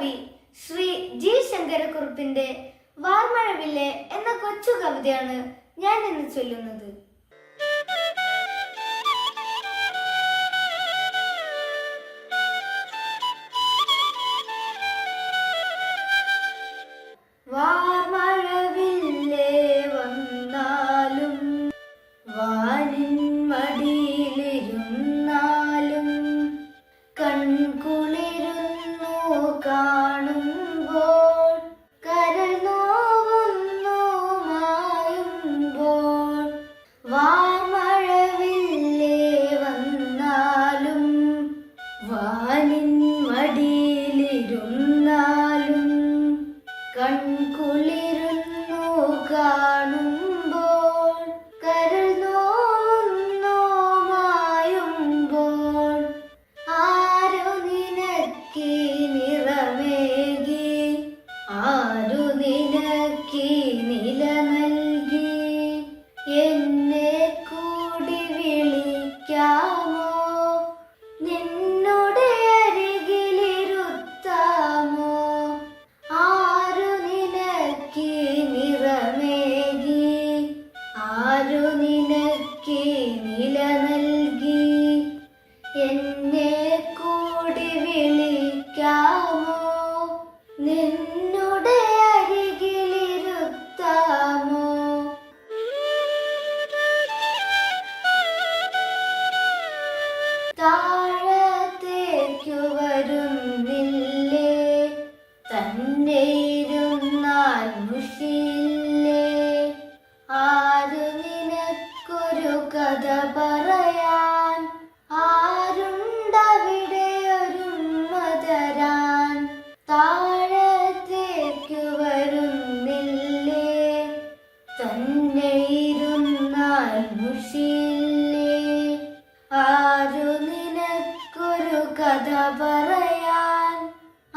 കവി ശ്രീ ജി ശങ്കരക്കുറുപ്പിന്റെ വാർമഴവില്ലേ എന്ന കൊച്ചു കവിതയാണ് ഞാൻ ഇന്ന് ചൊല്ലുന്നത്. கண்குளிர் നിനക്കി നില നൽകി കഥ പറയാൻ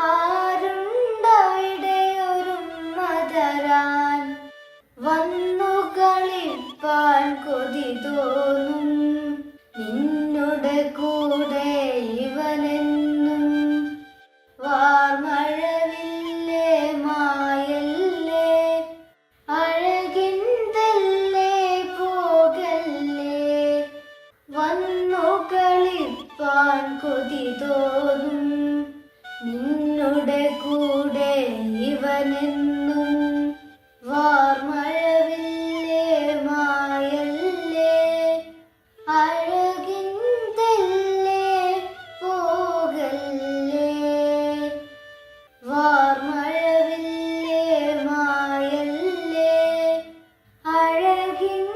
ആരുണ്ടവിടെ ഒരുമ്മ തരാൻ വന്നു കളിപ്പാൻ കൊതി നിന്നുടെ കൂടെ ഇവനെന്നും വാർമഴവില്ലേ മായല്ലേ അഴകിന്തല്ലേ പോകല്ലേ. വാർമഴവില്ലേ മായല്ലേ അഴകിന്തല്ലേ